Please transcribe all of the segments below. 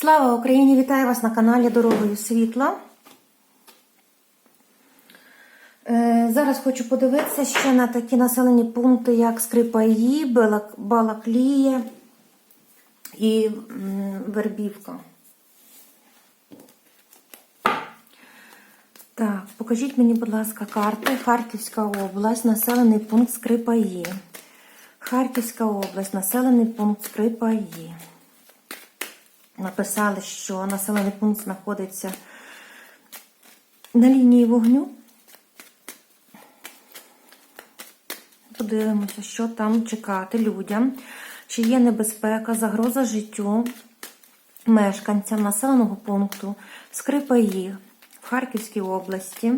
Слава Україні! Вітаю вас на каналі Дорогою Світла. Е, Зараз хочу подивитися ще на такі населені пункти, як Скрипаї, Балак- Балаклія і Вербівка. Так, покажіть мені, будь ласка, карти. Харківська область, населений пункт Скрипаї. Харківська область, населений пункт Скрипаї. Написали, що населений пункт знаходиться на лінії вогню. Подивимося, що там чекати людям. Чи є небезпека, загроза життю мешканцям населеного пункту Скрипаї в Харківській області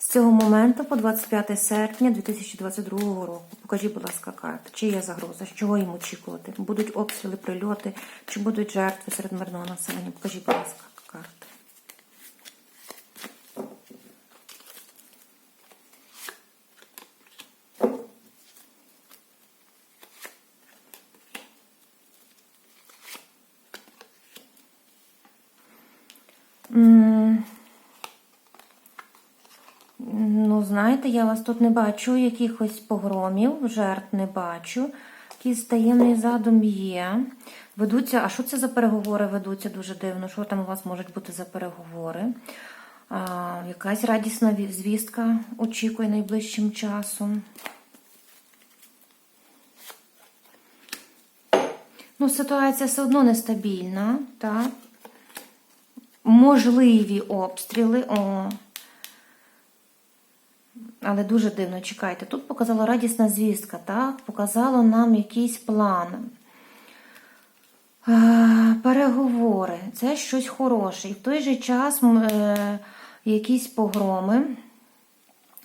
з цього моменту по 25 серпня 2022 року. Покажіть, будь ласка, карти. Чи є загроза? Чого їм очікувати? Будуть обстріли, прильоти, чи будуть жертви серед мирного населення? Покажіть, будь ласка, карти. М, Ну, знаєте, я вас тут не бачу, якихось погромів, жертв не бачу. Якийсь таємний задум є. Ведуться, а що це за переговори ведуться дуже дивно? Що там у вас можуть бути за переговори? А, якась радісна звістка очікує найближчим часом. Ну, ситуація все одно нестабільна, так? Можливі обстріли. О. Але дуже дивно, чекайте. Тут показала радісна звістка, так? Показало нам якийсь план. Е, Переговори. Це щось хороше. І в той же час е, якісь погроми,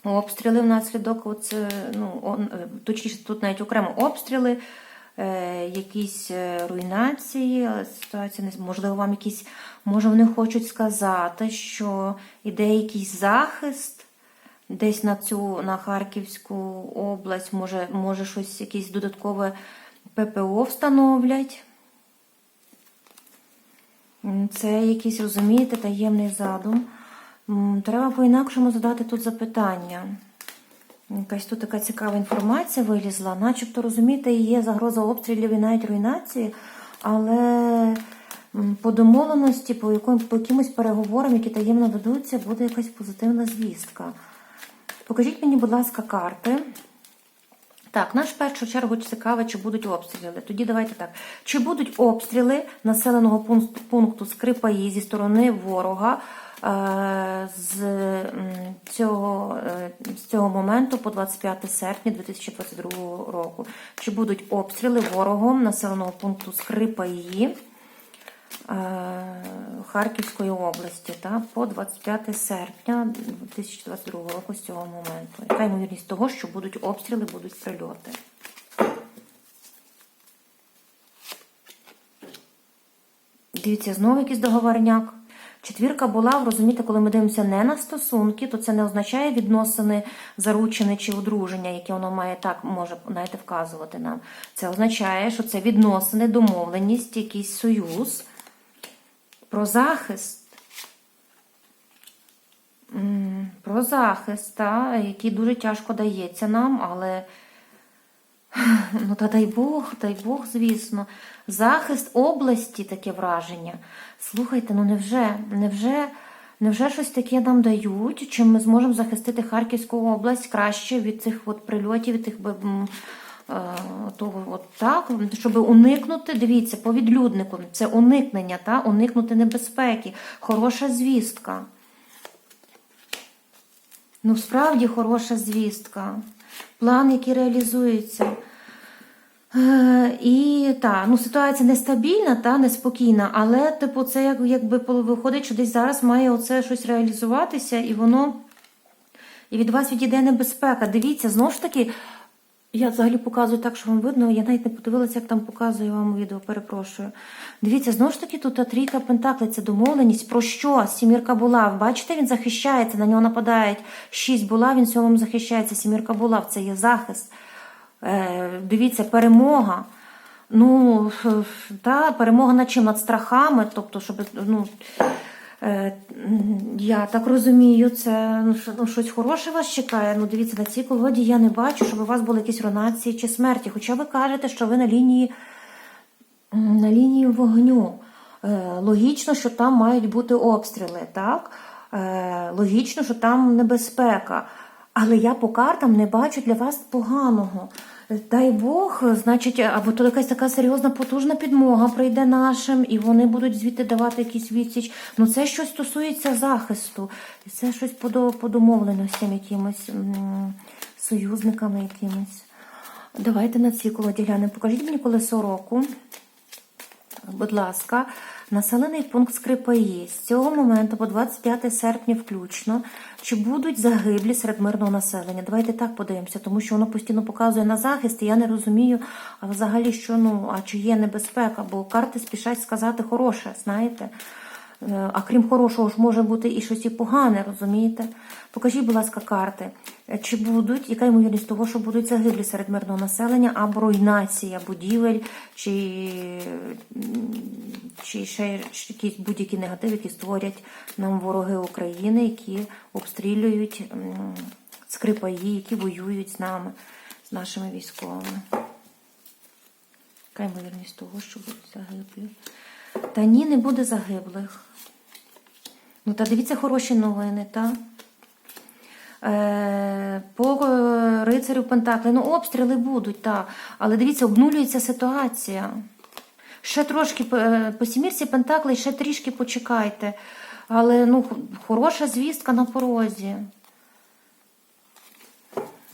обстріли внаслідок, оце, ну, е, точніше, тут навіть окремо обстріли, е, якісь е, руйнації, ситуація можливо, вам якісь, може, вони хочуть сказати, що іде якийсь захист десь на цю на Харківську область, може, може щось якесь додаткове ППО встановлять. Це якийсь, розумієте, таємний задум. Треба по-інакшому задати тут запитання. Якась тут така цікава інформація вилізла, начебто, розумієте, є загроза обстрілів і навіть руйнації, але по домовленості, по, яким, по якимось переговорам, які таємно ведуться, буде якась позитивна звістка. Покажіть мені, будь ласка, карти. Так, нас першу чергу цікаво, чи будуть обстріли. Тоді давайте так. Чи будуть обстріли населеного пункту Скрипаї зі сторони ворога е, з, цього, е, з цього моменту по 25 серпня 2022 року? Чи будуть обстріли ворогом населеного пункту Скрипаї? Е, Харківської області та, по 25 серпня 2022 року з цього моменту. Яка ймовірність того, що будуть обстріли, будуть прильоти? Дивіться, знову якийсь договорняк. Четвірка була, розумієте, коли ми дивимося не на стосунки, то це не означає відносини заручені чи одруження, яке воно має так може знаєте, вказувати нам. Це означає, що це відносини, домовленість, якийсь союз про захист. Про захист, та, який дуже тяжко дається нам, але ну та дай Бог, дай Бог, звісно. Захист області таке враження. Слухайте, ну невже, невже, невже щось таке нам дають, чим ми зможемо захистити Харківську область краще від цих от прильотів, від тих того, от так, щоб уникнути, дивіться, по відлюднику, це уникнення, та, уникнути небезпеки, хороша звістка. Ну, справді хороша звістка. План, який реалізується. Е, І та, ну, ситуація нестабільна та неспокійна, але, типу, це як, якби виходить, що десь зараз має оце щось реалізуватися, і воно і від вас відійде небезпека. Дивіться, знову ж таки, я взагалі показую так, що вам видно. Я навіть не подивилася, як там показую вам відео, перепрошую. Дивіться, знову ж таки, тут та трійка пентаклей, це домовленість. Про що? Сімірка була. Бачите, він захищається, на нього нападають. Шість була, він сьомим захищається. Сімірка була, це є захист. Е, дивіться, перемога. Ну, та, перемога над чим? Над страхами, тобто, щоб, ну, я так розумію, це ну, ну, щось хороше вас чекає. Ну, дивіться, на цій колоді я не бачу, щоб у вас були якісь ронації чи смерті. Хоча ви кажете, що ви на лінії, на лінії вогню. Е, логічно, що там мають бути обстріли, так? Е, логічно, що там небезпека. Але я по картам не бачу для вас поганого. Дай Бог, значить, або то якась така серйозна потужна підмога прийде нашим, і вони будуть звідти давати якісь відсіч. Ну це щось стосується захисту, це щось по, до- домовленостям якимось союзниками якимось. Давайте на цій колоді глянемо. Покажіть мені колесо року. Будь ласка, населений пункт Скрипаї з цього моменту по 25 серпня включно. Чи будуть загиблі серед мирного населення? Давайте так подивимося, тому що воно постійно показує на захист, і я не розумію, а взагалі, що ну, а чи є небезпека, бо карти спішать сказати хороше, знаєте. Е, А крім хорошого ж може бути і щось і погане, розумієте? Покажіть, будь ласка, карти. Чи будуть, яка ймовірність того, що будуть загиблі серед мирного населення, або руйнація будівель, чи, чи ще якісь будь-які негативи, які створять нам вороги України, які обстрілюють скрипаї, які воюють з нами, з нашими військовими. Яка ймовірність того, що будуть загиблі? Та ні, не буде загиблих. Ну, та дивіться хороші новини, та? Е, по е, рицарю Пентакли. Ну, обстріли будуть, так. Але дивіться, обнулюється ситуація. Ще трошки е, по сімірці Пентакли, ще трішки почекайте. Але ну, хороша звістка на порозі.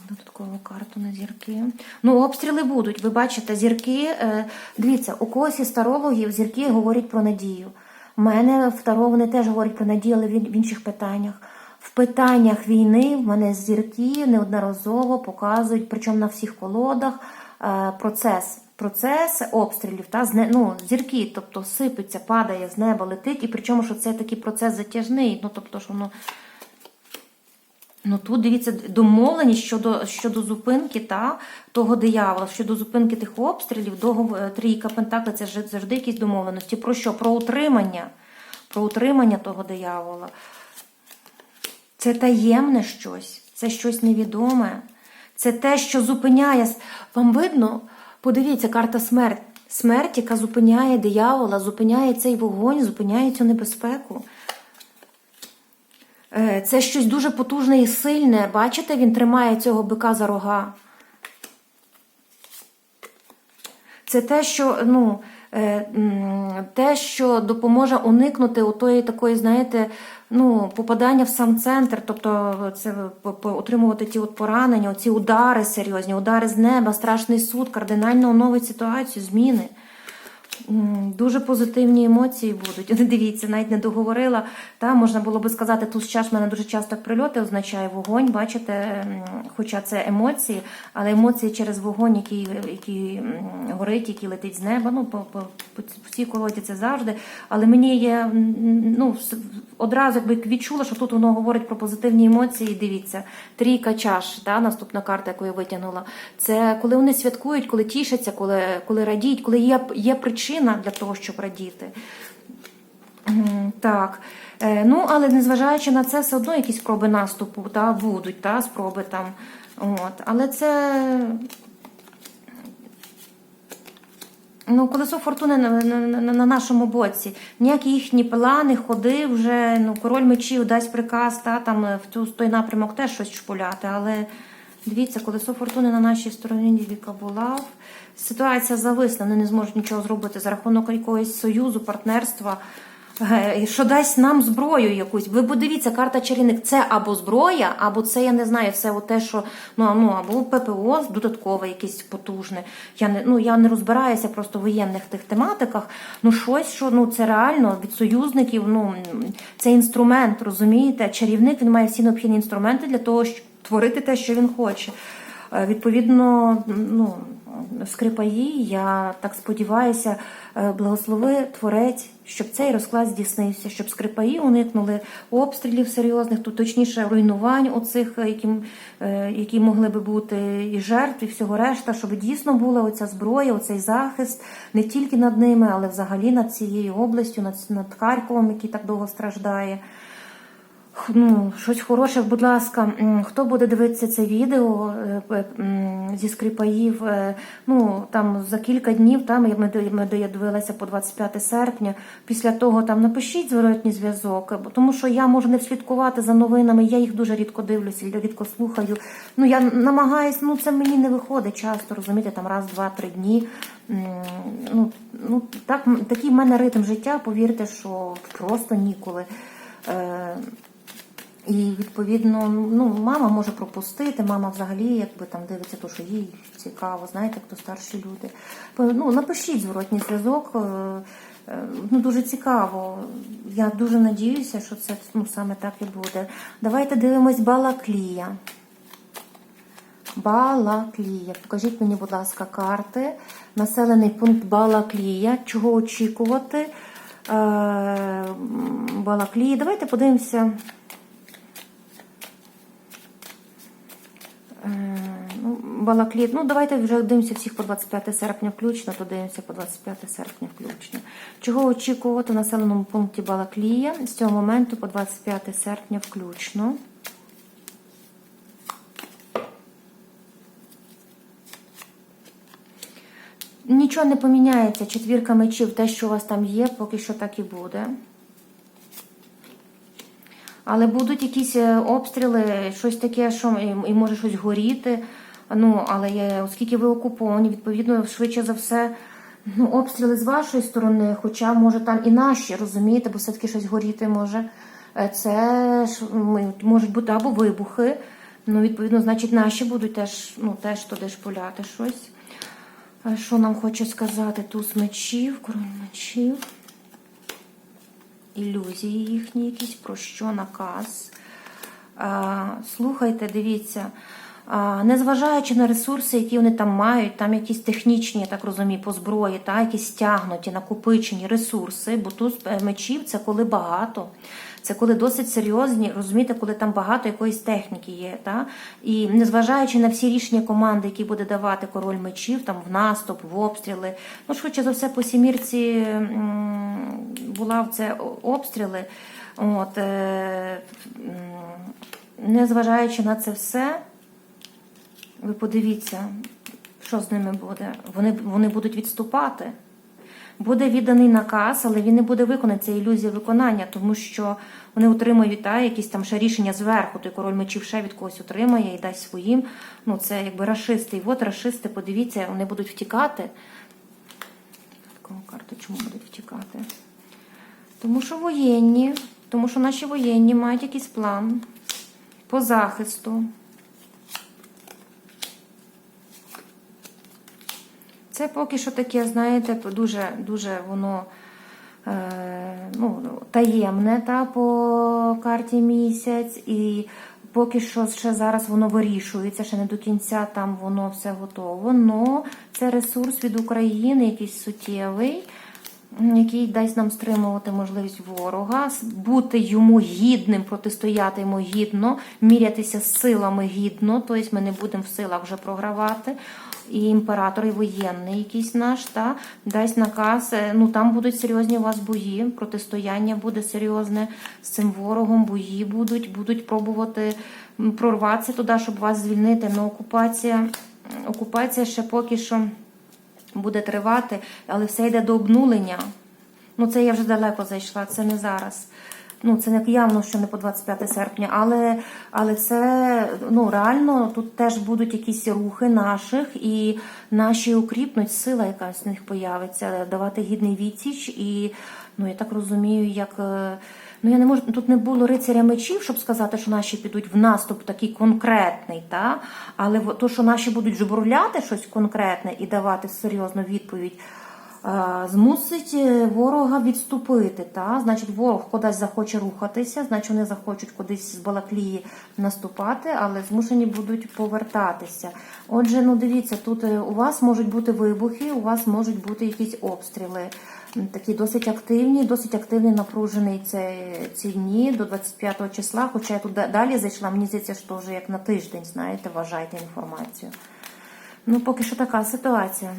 Додаткову карту на зірки. Ну, обстріли будуть. Ви бачите, зірки. е, Дивіться, у когось із тарологів зірки говорять про надію. У мене в Таро вони теж говорять про надію, але в інших питаннях. В питаннях війни в мене зірки неодноразово показують, причому на всіх колодах, е, процес. Процес обстрілів, та, ну, зірки, тобто сипеться, падає з неба, летить, і причому, що це такий процес затяжний, ну, тобто, що воно Ну тут дивіться домовленість щодо щодо зупинки та того диявола, щодо зупинки тих обстрілів, е, трійка Пентакли це завжди якісь домовленості. Про що? Про утримання, про утримання того диявола. Це таємне щось, це щось невідоме. Це те, що зупиняє. Вам видно? Подивіться, карта смерть. Смерть, яка зупиняє диявола, зупиняє цей вогонь, зупиняє цю небезпеку. Е, Це щось дуже потужне і сильне. Бачите, він тримає цього бика за рога. Це те, що, ну, е, те, що допоможе уникнути отої такої, знаєте, ну, попадання в сам центр, тобто це отримувати ті от поранення, ці удари серйозні, удари з неба, страшний суд, кардинально оновить ситуацію, зміни. Дуже позитивні емоції будуть. Дивіться, навіть не договорила. Та можна було би сказати, тут чаш мене дуже часто прильоти означає вогонь. Бачите, хоча це емоції, але емоції через вогонь, який, який горить, який летить з неба. Ну, по, по, по цій колоді це завжди. Але мені є ну, одразу якби відчула, що тут воно говорить про позитивні емоції. Дивіться, трійка чаш, та, наступна карта, яку я витягнула. Це коли вони святкують, коли тішаться, коли, коли радіють, коли є, є причина для того, щоб радіти. Так. Е, Ну, але незважаючи на це, все одно якісь спроби наступу та, будуть, та, спроби там. От. Але це. Ну, колесо фортуни на, на, на, на нашому боці. Ніякі їхні плани, ходи вже, ну, король мечів дасть приказ, та, там е, в той напрямок теж щось шпуляти. Але дивіться, колесо фортуни на нашій стороні Дівіка була. Ситуація зависла, вони не зможуть нічого зробити за рахунок якогось союзу, партнерства. Е, Що дасть нам зброю якусь. Ви подивіться, карта чарівник це або зброя, або це, я не знаю, все те, що ну, ну або ППО додаткове, якесь потужне. Я не ну я не розбираюся просто в воєнних тих тематиках. Ну щось, що ну це реально від союзників. Ну це інструмент, розумієте? Чарівник він має всі необхідні інструменти для того, щоб творити те, що він хоче. Е, Відповідно, ну скрипаї, я так сподіваюся, е, благослови творець, щоб цей розклад здійснився, щоб скрипаї уникнули обстрілів серйозних, тут точніше руйнувань оцих, е, які, які могли би бути і жертв, і всього решта, щоб дійсно була оця зброя, оцей захист не тільки над ними, але взагалі над цією областю, над, над Харковом, який так довго страждає. Ну, щось хороше, будь ласка, хто буде дивитися це відео е, е, зі скрипаїв, е, ну там за кілька днів, там ми до- я дивилася по 25 серпня. Після того там напишіть зворотній зв'язок, тому що я можу не слідкувати за новинами. Я їх дуже рідко дивлюся, рідко слухаю. Ну я намагаюсь, ну це мені не виходить часто, розумієте, там раз, два, три дні. Ну, ну так, такий в мене ритм життя, повірте, що просто ніколи. І відповідно, ну мама може пропустити, мама взагалі якби там дивиться, то що їй цікаво, знаєте, хто старші люди. Ну напишіть зворотній зв'язок. е, е, Ну дуже цікаво. Я дуже надіюся, що це ну саме так і буде. Давайте дивимось Балаклія. Балаклія. Покажіть мені, будь ласка, карти. Населений пункт Балаклія. Чого очікувати? Е, Балаклії. Давайте подивимося. Ну, ну давайте вже дивимося всіх по 25 серпня включно, то дивимося по 25 серпня включно. Чого очікувати в населеному пункті Балаклія з цього моменту по 25 серпня включно? Нічого не поміняється. Четвірка мечів, те, що у вас там є, поки що так і буде. Але будуть якісь е, обстріли, щось таке, що і може щось горіти. Ну, але є, оскільки ви окуповані, відповідно, швидше за все, ну, обстріли з вашої сторони, хоча може там і наші, розумієте, бо все-таки щось горіти може. Е, Це ж можуть бути або вибухи. Ну, відповідно, значить, наші будуть теж, ну, теж туди шпуляти щось. Що нам хоче сказати? Туз мечів, король мечів ілюзії їхні якісь, про що наказ. Слухайте, дивіться. Незважаючи на ресурси, які вони там мають, там якісь технічні, я так розумію, по зброї, та, якісь стягнуті, накопичені ресурси, бо тут е, мечів це коли багато. Це коли досить серйозні, розумієте, коли там багато якоїсь техніки є. Та? І незважаючи на всі рішення команди, які буде давати король мечів, там в наступ, в обстріли, ну швидше за все, по сімірці була в це обстріли. От, е, незважаючи на це все, ви подивіться, що з ними буде. Вони, вони будуть відступати. Буде відданий наказ, але він не буде виконаний. Це ілюзія виконання, тому що вони отримують та, якісь там ще рішення зверху. Той король мечів ще від когось отримає і дасть своїм. Ну, це якби рашисти. І от рашисти, подивіться, вони будуть втікати. Таку карту чому будуть втікати? Тому що воєнні, тому що наші воєнні мають якийсь план по захисту. Це поки що таке, знаєте, дуже дуже воно е, ну, таємне та, по карті місяць. І поки що ще зараз воно вирішується, ще не до кінця там воно все готово. Но це ресурс від України, якийсь суттєвий, який дасть нам стримувати можливість ворога, бути йому гідним, протистояти йому гідно, мірятися з силами гідно, тобто ми не будемо в силах вже програвати. І імператор, і воєнний якийсь наш, та дасть наказ. е, Ну там будуть серйозні у вас бої, протистояння буде серйозне з цим ворогом. Бої будуть, будуть пробувати прорватися туди, щоб вас звільнити. Но окупація, окупація ще поки що буде тривати, але все йде до обнулення. Ну, це я вже далеко зайшла, це не зараз. Ну, це не явно, що не по 25 серпня, але, але це ну, реально тут теж будуть якісь рухи наших, і наші укріпнуть, сила якась в них появиться, давати гідний відсіч. І ну, я так розумію, як. е, Ну, я не можу, тут не було рицаря мечів, щоб сказати, що наші підуть в наступ такий конкретний, та? але то, що наші будуть жбурляти щось конкретне і давати серйозну відповідь. Е, змусить е, ворога відступити. Та? Значить, ворог кудись захоче рухатися, значить вони захочуть кудись з Балаклії наступати, але змушені будуть повертатися. Отже, ну дивіться, тут е, у вас можуть бути вибухи, у вас можуть бути якісь обстріли. Такі досить активні, досить активний напружений ці дні до 25 числа. Хоча я тут далі зайшла, мені здається, що вже як на тиждень, знаєте, вважайте інформацію. Ну, поки що така ситуація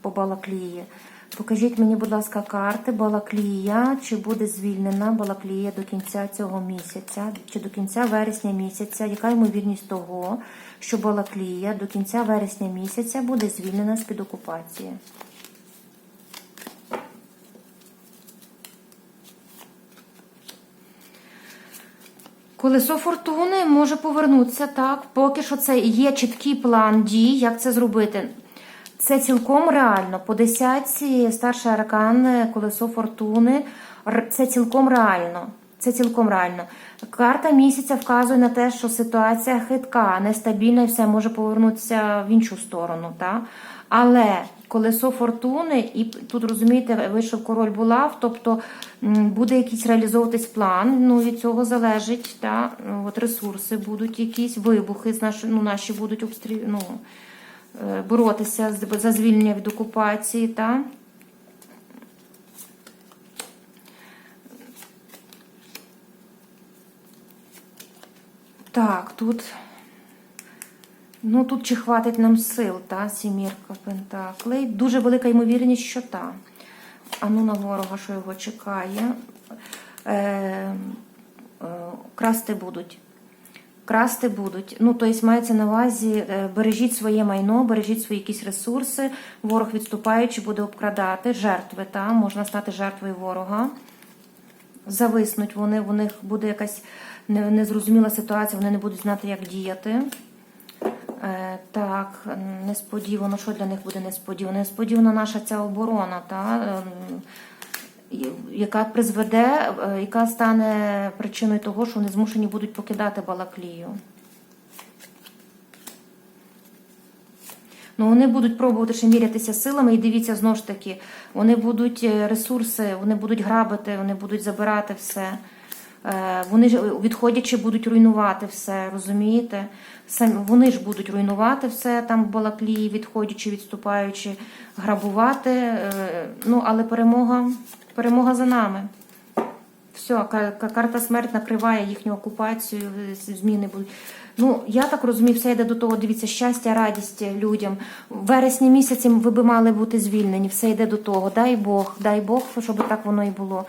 по Балаклії. Покажіть мені, будь ласка, карти Балаклія, чи буде звільнена Балаклія до кінця цього місяця, чи до кінця вересня місяця. Яка ймовірність того, що Балаклія до кінця вересня місяця буде звільнена з-під окупації? Колесо фортуни може повернутися так. Поки що це є чіткий план дій, як це зробити. Це цілком реально. По десятці старший аркан, е, колесо фортуни. Це цілком реально. Це цілком реально. Карта місяця вказує на те, що ситуація хитка, нестабільна і все може повернутися в іншу сторону. Так? Але колесо фортуни, і тут розумієте, вийшов король булав, тобто буде якийсь реалізовуватись план. Ну від цього залежить. Та? От ресурси будуть якісь, вибухи наші, ну, наші будуть обстріл, ну, е, боротися за звільнення від окупації. Та? Так, тут. Ну, тут чи хватить нам сил, та, сімірка пентаклей. Дуже велика ймовірність, що та. А ну на ворога, що його чекає. Е, е, красти будуть. Красти будуть. Ну, тобто мається на увазі, е, бережіть своє майно, бережіть свої якісь ресурси. Ворог відступаючи буде обкрадати жертви. Та? Можна стати жертвою ворога. Зависнуть вони, у них буде якась незрозуміла ситуація, вони не будуть знати, як діяти. Е, так, несподівано, що для них буде несподівано? Несподівана наша ця оборона, та, ем, яка призведе, е, яка стане причиною того, що вони змушені будуть покидати Балаклію. Ну, вони будуть пробувати ще мірятися силами, і дивіться, знову ж таки, вони будуть е, ресурси, вони будуть грабити, вони будуть забирати все. Е, Вони ж відходячи будуть руйнувати все, розумієте? Самі вони ж будуть руйнувати все там в Балаклії, відходячи, відступаючи, грабувати. Е, Ну, але перемога, перемога за нами. Все, ка- ка- карта смерть накриває їхню окупацію, е, зміни будуть. Ну, я так розумію, все йде до того, дивіться, щастя, радість людям. В вересні місяці ви би мали бути звільнені, все йде до того. Дай Бог, дай Бог, щоб так воно і було.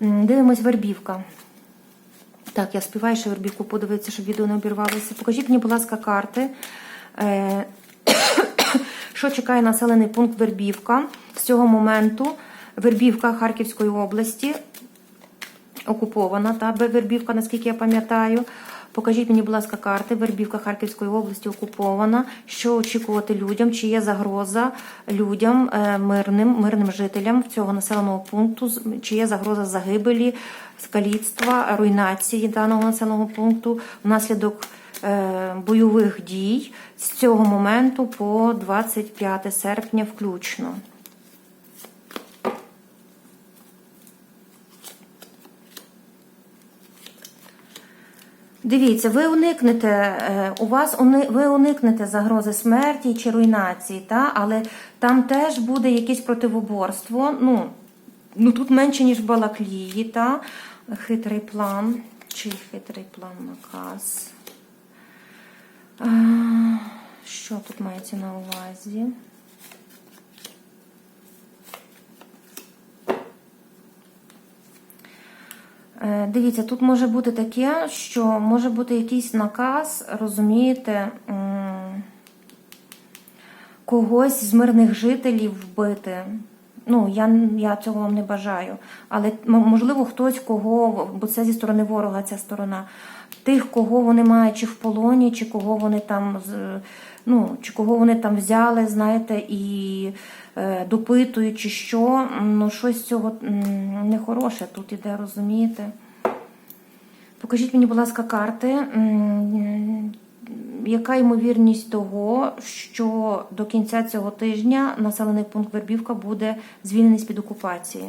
Дивимось вербівка. Так, я співаю що вербівку подивитися, щоб відео не обірвалося. Покажіть мені, будь ласка, карти. Е, Що чекає населений пункт Вербівка з цього моменту? Вербівка Харківської області окупована, та Вербівка, наскільки я пам'ятаю. Покажіть мені, будь ласка, карти. Вербівка Харківської області окупована. Що очікувати людям? Чи є загроза людям, е, мирним, мирним жителям цього населеного пункту? Чи є загроза загибелі, скаліцтва, руйнації даного населеного пункту внаслідок е, бойових дій з цього моменту по 25 серпня включно? Дивіться, ви уникнете, е, у вас ви уникнете загрози смерті чи руйнації, та? але там теж буде якесь противоборство. Ну, ну тут менше, ніж в Балаклії, та? хитрий план. Чий хитрий план наказ? А, що тут мається на увазі? Дивіться, тут може бути таке, що може бути якийсь наказ, розумієте, когось з мирних жителів вбити. Ну, я, я цього вам не бажаю. Але можливо хтось кого, бо це зі сторони ворога ця сторона, тих, кого вони мають чи в полоні, чи кого вони там ну, чи кого вони там взяли, знаєте, і е, допитують, чи що. Ну, щось цього нехороше тут іде, розумієте? Покажіть мені, будь ласка, карти. Яка ймовірність того, що до кінця цього тижня населений пункт Вербівка буде звільнений з-під окупації?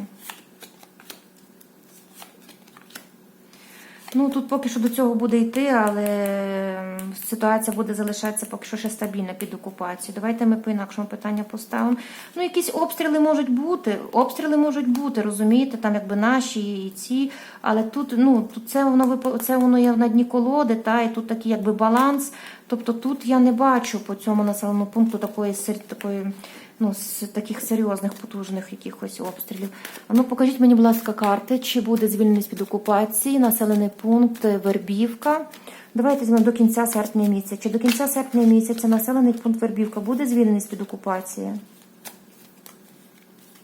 Ну, тут поки що до цього буде йти, але ситуація буде залишатися поки що ще стабільна під окупацією. Давайте ми по інакшому питання поставимо. Ну, якісь обстріли можуть бути. Обстріли можуть бути, розумієте, там якби наші і ці. Але тут, ну, тут це воно це воно є на дні колоди, та, і тут такий якби баланс. Тобто тут я не бачу по цьому населеному пункту такої такої. Ну, з таких серйозних, потужних якихось обстрілів. Ну покажіть мені, будь ласка, карти, чи буде звільнений з-під окупації населений пункт Вербівка. Давайте візьмемо до кінця серпня місяця. Чи до кінця серпня місяця населений пункт Вербівка буде звільнений з-під окупації?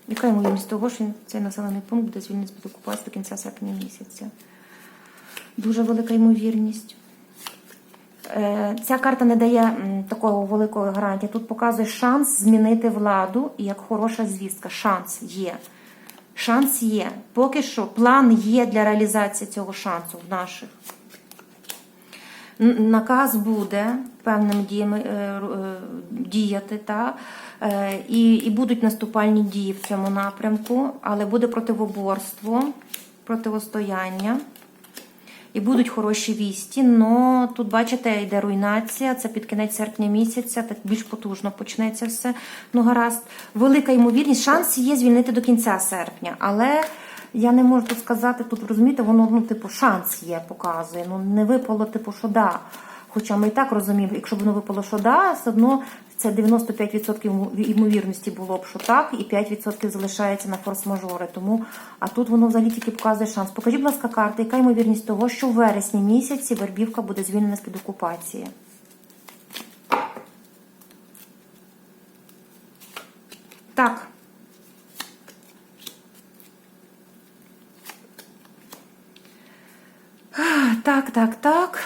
Яка ймовірність того, що цей населений пункт буде звільнений з-під окупації до кінця серпня місяця? Дуже велика ймовірність. Е, Ця карта не дає такого великої гарантії. Тут показує шанс змінити владу і як хороша звістка. Шанс є. Шанс є. Поки що план є для реалізації цього шансу в наших. Наказ буде певними діями е, е, діяти, та, і, і будуть наступальні дії в цьому напрямку, але буде противоборство, противостояння. І будуть хороші вісті, але тут, бачите, йде руйнація, це під кінець серпня місяця, так більш потужно почнеться все. Ну, гаразд, велика ймовірність, шанс є звільнити до кінця серпня, але я не можу сказати, тут розумієте, воно, ну, типу, шанс є, показує. Ну, не випало, типу, що да. Хоча ми і так розуміємо, якщо б воно випало, що да, все одно це 95% ймовірності було б, що так, і 5% залишається на форс-мажори. Тому, а тут воно взагалі тільки показує шанс. Покажіть, будь ласка, карти, яка ймовірність того, що в вересні місяці Вербівка буде звільнена з-під окупації? Так. Так, так, так.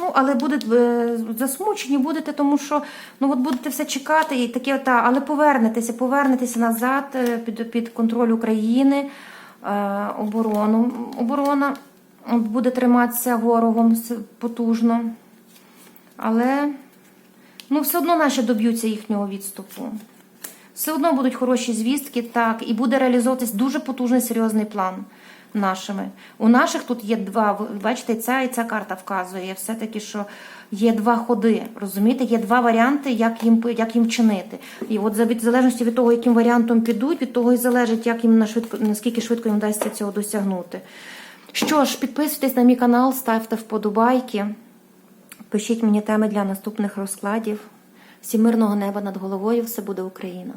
Ну, але будете засмучені будете, тому що ну от будете все чекати і таке, та, але повернетеся, повернетеся назад е, під, під контроль України, е, оборону. Оборона буде триматися ворогом потужно. Але ну, все одно наші доб'ються їхнього відступу. Все одно будуть хороші звістки, так, і буде реалізовуватись дуже потужний серйозний план нашими. У наших тут є два, бачите, ця і ця карта вказує все-таки, що є два ходи. Розумієте, є два варіанти, як їм як їм чинити. І от в залежності від того, яким варіантом підуть, від того і залежить, як їм на швидко, наскільки швидко їм вдасться цього досягнути. Що ж, підписуйтесь на мій канал, ставте вподобайки. Пишіть мені теми для наступних розкладів. Всім мирного неба над головою, все буде Україна!